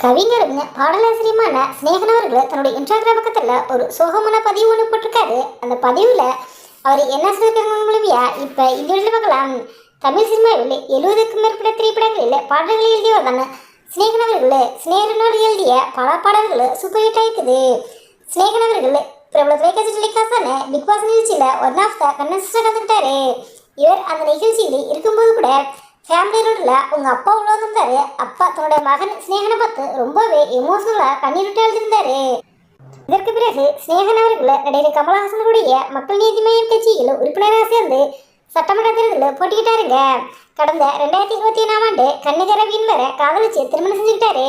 கவிஞருங்க பாடலாசிரியமான ஸ்நேகன் அவர்கள் தன்னுடைய இன்ஸ்டாகிராம் பக்கத்தில் ஒரு சோகமான பதிவு ஒன்று போட்டிருக்காரு. அந்த பதிவில் அவர் என்ன சொல்லியிருக்காங்க மூலவியா இப்போ இந்த வீட்டில் பார்க்கலாம் தமிழ் சினிமாவில் எழுபதுக்கும் மேற்பட்ட திரைப்படங்களில் பாடல்களை எழுதியவர் ஸ்நேகன் அவர்கள். சிநேகனோடு எழுதிய பல பாடல்கள் சூப்பர் ஹிட் ஆயிருக்குது சிநேகன் அவர்கள் பிரபல தொலைக்காட்சி டெலிகாஸ்டான பிக் பாஸ் நிகழ்ச்சியில் ஒன் ஆஃப் த கண்டஸ்டாக கலந்துக்கிட்டாரு இவர் அந்த நிகழ்ச்சியில் இருக்கும்போது கூட ஃபேமிலி ரோடில் உங்கள் அப்பா உள்ள வந்திருந்தாரு அப்பா தன்னோட மகன் ஸ்னேகனை பார்த்து ரொம்பவே எமோஷனலாக கண்ணீர் விட்டு எழுதியிருந்தாரு. இதற்கு பிறகு ஸ்னேகன் அவர்கள் நடிகர் கமலஹாசனுடைய மக்கள் நீதி மையம் கட்சியில் உறுப்பினராக சேர்ந்து சட்டமன்ற தேர்தலில் போட்டிக்கிட்டாருங்க கடந்த ரெண்டாயிரத்தி இருபத்தி ஏழாம் ஆண்டு கன்னிகரவியின் வரை காதலிச்சு திருமணம் செஞ்சுக்கிட்டாரு.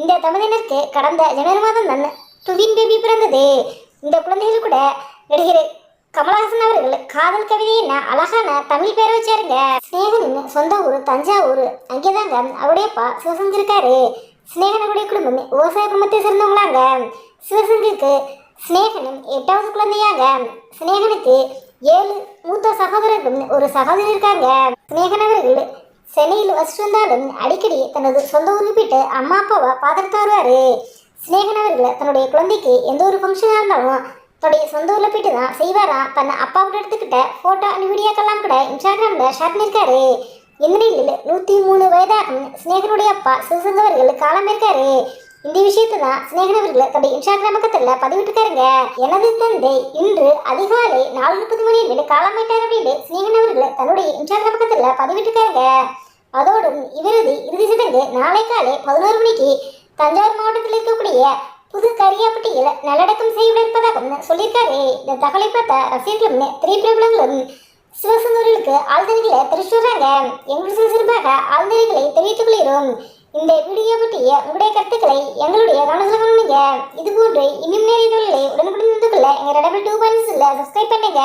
இந்த தம்பதியினருக்கு கடந்த ஜனவரி மாதம் தான் டுவின் பேபி பிறந்தது. இந்த குழந்தைகள் கூட நடிகர் கமலஹாசன் அவர்கள் காதல் கவிதை என்ன அழகான தமிழ் பேரை வச்சாருங்க ஸ்நேகனின் சொந்த ஊர் தஞ்சாவூர். அங்கேதாங்க அவருடைய அப்பா சிவசங்கர் இருக்காரு ஸ்நேகனுடைய குடும்பம் விவசாய குடும்பத்தை சேர்ந்தவங்களாங்க. சிவசங்கருக்கு ஸ்நேகனும் எட்டாவது குழந்தையாங்க. ஸ்நேகனுக்கு ஏழு மூத்த சகோதரர்களும் ஒரு சகோதரி இருக்காங்க. ஸ்நேகன் அவர்கள் சென்னையில் வசிட்டு வந்தாலும் அடிக்கடி தனது சொந்த ஊருக்கு போயிட்டு அம்மா அப்பாவை பார்த்துட்டு வருவாரு. ஸ்நேகன் அவர்கள் தன்னுடைய குழந்தைக்கு எந்த ஒரு ஃபங்க்ஷனாக இருந்தாலும் தொடைய சொந்த ஊரில் போயிட்டு தான் செய்வாராம் பண்ண அப்பா கூட எடுத்துக்கிட்ட ஃபோட்டோ அண்ட் வீடியோக்கெல்லாம் கூட இன்ஸ்டாகிராமில் ஷேர் பண்ணியிருக்காரு இந்த நூற்றி மூணு வயதாகும். ஸ்நேகனுடைய அப்பா சிவசங்க அவர்கள் காலமிருக்காரு இந்த விஷயத்தை தான் ஸ்நேகன் அவர்கள் தன்னுடைய இன்ஸ்டாகிராம் பக்கத்தில் பதிவிட்டுருக்காருங்க. எனது தந்தை இன்று அதிகாலை நாலு முப்பது மணி விட காலமாயிட்டார் அப்படின்னு ஸ்நேகன் அவர்கள் தன்னுடைய இன்ஸ்டாகிராம் பக்கத்தில் பதிவிட்டுருக்காருங்க. அதோடு இவரது இறுதி சடங்கு நாளை காலை பதினோரு மணிக்கு தஞ்சாவூர் மாவட்டத்தில் இருக்கக்கூடிய புது கரியாப்பட்டியில் நல்லடக்கம் செய்யப்பட இருப்பதாகவும் சொல்லியிருக்காரு. இந்த தகவலை பார்த்த ரசிகர்களும் திரைப்பிரபலங்களும் சிவசுந்தர்களுக்கு ஆழ்ந்தறிகளை தெரிவித்து வர்றாங்க எங்களுக்கு சிறப்பாக ஆழ்ந்தறிகளை தெரிவித்துக் கொள்கிறோம். இந்த வீடியோ பற்றிய உங்களுடைய கருத்துக்களை எங்களுடைய கவனத்தில் பண்ணுங்க இது போன்று இன்னும் நிறைய உடனுக்குடன் இருந்து கொள்ள எங்கள் டபுள் டூ பாயிண்ட்ஸில் சப்ஸ்கிரைப் பண்ணுங்க.